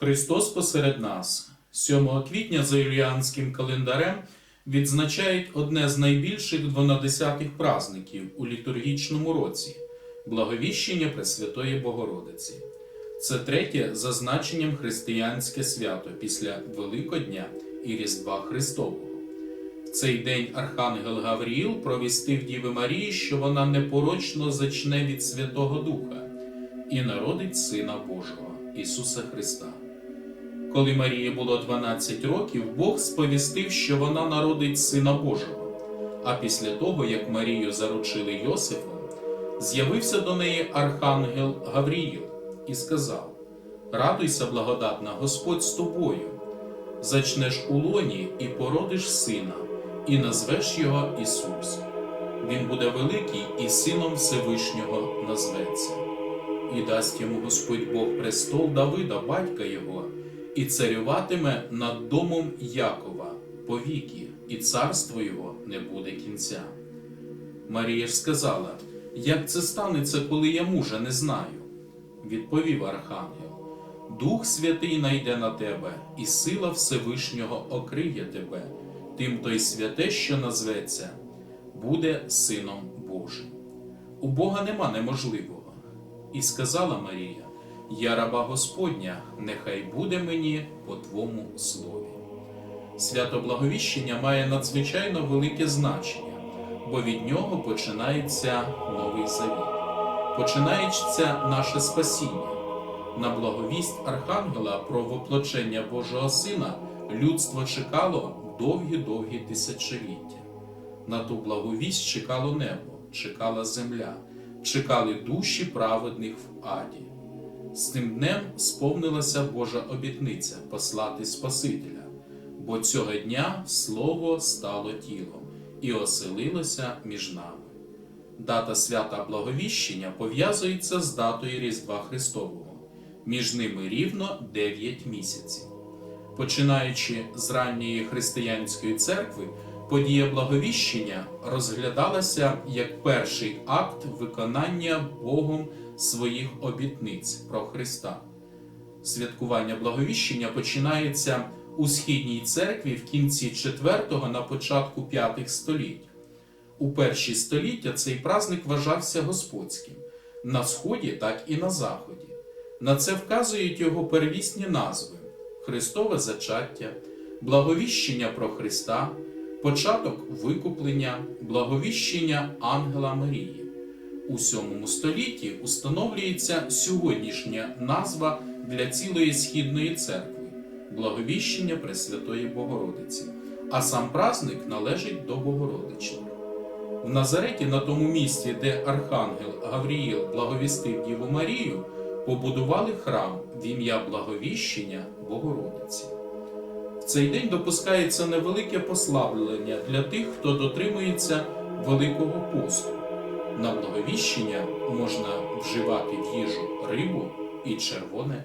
Христос посеред нас. 7 квітня за юліанським календарем відзначають одне з найбільших двонадесятих праздників у літургічному році Благовіщення Пресвятої Богородиці. Це третє за значенням християнське свято після Великодня і Різдва Христового. В цей день Архангел Гавріїл провістив Діви Марії, що вона непорочно зачне від Святого Духа і народить Сина Божого Ісуса Христа. Коли Марії було 12 років, Бог сповістив, що вона народить Сина Божого. А після того, як Марію заручили Йосифом, з'явився до неї Архангел Гавріїл і сказав: Радуйся, благодатна, Господь з тобою, зачнеш у лоні і породиш сина, і назвеш його Ісус. Він буде великий і сином Всевишнього назветься. І дасть йому Господь Бог престол Давида, батька його, і царюватиме над домом Якова повіки, і царство його не буде кінця. Марія ж сказала, як це станеться, коли я мужа не знаю? Відповів Архангел: Дух Святий найде на тебе, і сила Всевишнього окриє тебе, тим той святе, що назветься, буде Сином Божим. У Бога нема неможливого. І сказала Марія: Я раба Господня, нехай буде мені по Твому слові. Свято Благовіщення має надзвичайно велике значення, бо від нього починається новий завіт. Починається наше спасіння. На благовість Архангела про воплочення Божого Сина людство чекало довгі-довгі тисячоліття. На ту благовість чекало небо, чекала земля, чекали душі праведних в аді. З тим днем сповнилася Божа обітниця послати Спасителя, бо цього дня Слово стало тілом і оселилося між нами. Дата свята Благовіщення пов'язується з датою Різдва Христового, між ними рівно 9 місяців. Починаючи з ранньої християнської церкви, подія Благовіщення розглядалася як перший акт виконання Богом своїх обітниць про Христа. Святкування Благовіщення починається у східній церкві в кінці IV на початку V століть. У перші століття цей праздник вважався господським на сході, так і на заході. На це вказують його первісні назви: Христове зачаття, благовіщення про Христа, початок викуплення, благовіщення Ангела Марії. У VII столітті установлюється сьогоднішня назва для цілої східної церкви благовіщення Пресвятої Богородиці, а сам праздник належить до Богородичних. В Назареті, на тому місці, де Архангел Гавріїл благовістив Діву Марію, побудували храм в ім'я Благовіщення Богородиці. Цей день допускається невелике послаблення для тих, хто дотримується Великого посту. На благовіщення можна вживати в їжу рибу і червоне